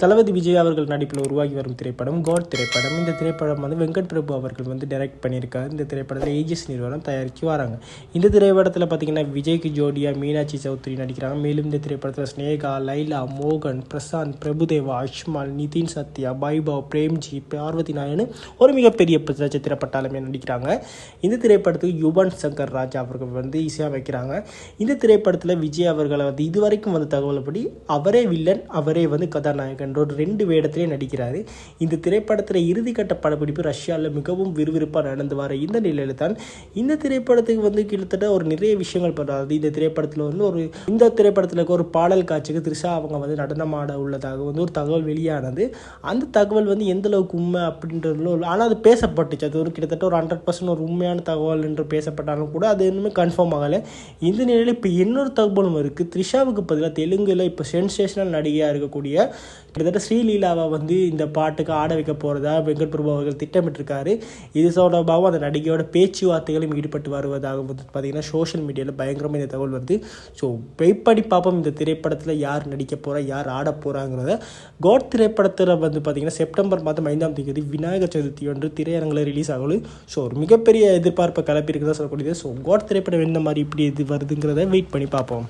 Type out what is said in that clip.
தளபதி விஜய் அவர்கள் நடிப்பில் உருவாகி வரும் திரைப்படம் காட் திரைப்படம். இந்த திரைப்படம் வந்து வெங்கட் பிரபு அவர்கள் வந்து டைரக்ட் பண்ணியிருக்காரு. இந்த திரைப்படத்தில் ஏஜிஎஸ் நிறுவனம் தயாரித்து வராங்க. இந்த திரைப்படத்தில் பார்த்தீங்கன்னா விஜய்க்கு ஜோடியா மீனாட்சி சௌத்ரி நடிக்கிறாங்க. மேலும் இந்த திரைப்படத்தில் ஸ்னேகா லைலா மோகன் பிரசாந்த் பிரபுதேவா அஷ்மால் நிதின் சத்யா பைபவ் பிரேம்ஜி பார்வதி நாயனு ஒரு மிகப்பெரிய நட்சத்திர பட்டாளமே நடிக்கிறாங்க. இந்த திரைப்படத்துக்கு யுவன் சங்கர் ராஜா அவர்கள் வந்து இசையமைக்கிறாங்க இந்த திரைப்படத்தில் விஜய் அவர்களை வந்து இதுவரைக்கும் வந்த தகவல்படி அவரே வில்லன் அவரே வந்து கதாநாயகன். ஒரு ரெண்டு வேடத்திலே நடிக்கிறார். இந்த திரைப்படத்தில் இறுதிக்கட்ட படப்பிடிப்பு ரஷ்யாவில் மிகவும் விறுவிறுப்பாக நடந்து வர இந்த நிலையில் தான் இந்த திரைப்படத்துக்கு வந்து கிட்டத்தட்ட ஒரு நிறைய விஷயங்கள் பண்ணுறாரு இந்த திரைப்படத்தில் வந்து ஒரு இந்த திரைப்படத்தில் இருக்க ஒரு பாடல் காட்சிக்கு த்ரிஷா அவங்க வந்து நடனமாட உள்ளதாக வந்து ஒரு தகவல் வெளியானது. அந்த தகவல் வந்து எந்த அளவுக்கு உண்மை அப்படின்றது ஆனால் அது பேசப்பட்டுச்சு. அது ஒரு கிட்டத்தட்ட ஒரு ஹண்ட்ரட் பர்சன்ட் ஒரு உண்மையான தகவல் என்று பேசப்பட்டாலும் கூட அது இன்னுமே கன்ஃபார்ம் ஆகலை. இந்த நிலையில் இப்போ இன்னொரு தகவலும் இருக்குது த்ரிஷாவுக்கு பதிலாக தெலுங்கில் இப்போ சென்சேஷனல் நடிகையாக இருக்கக்கூடிய கிட்டத்தட்ட ஸ்ரீலீலாவை வந்து இந்த பாட்டுக்கு ஆட வைக்க போகிறதா வெங்கட் பிரபு அவர்கள் திட்டமிட்டிருக்காரு. இது தொடர்பாகவும் அந்த நடிகையோட பேச்சுவார்த்தைகளும் ஈடுபட்டு வருவதாக வந்து பார்த்தீங்கன்னா சோஷியல் மீடியாவில் பயங்கரமாக இந்த தகவல் வருது. ஸோ வெயிப்படி பார்ப்போம் இந்த திரைப்படத்தில் யார் நடிக்க போகிறா யார் ஆட போகிறாங்கிறத கோட் திரைப்படத்தில் வந்து பார்த்தீங்கன்னா செப்டம்பர் மாதம் ஐந்தாம் தேதி விநாயகர் சதுர்த்தி ஒன்று திரையரங்கில் ரிலீஸ் ஆகும் ஸோ ஒரு மிகப்பெரிய எதிர்பார்ப்பை கிளப்பி இருக்குதா சொல்லக்கூடியது. ஸோ கோட் திரைப்படம் என்ன மாதிரி இப்படி இது வருதுங்கிறத வெயிட் பண்ணி பார்ப்போம்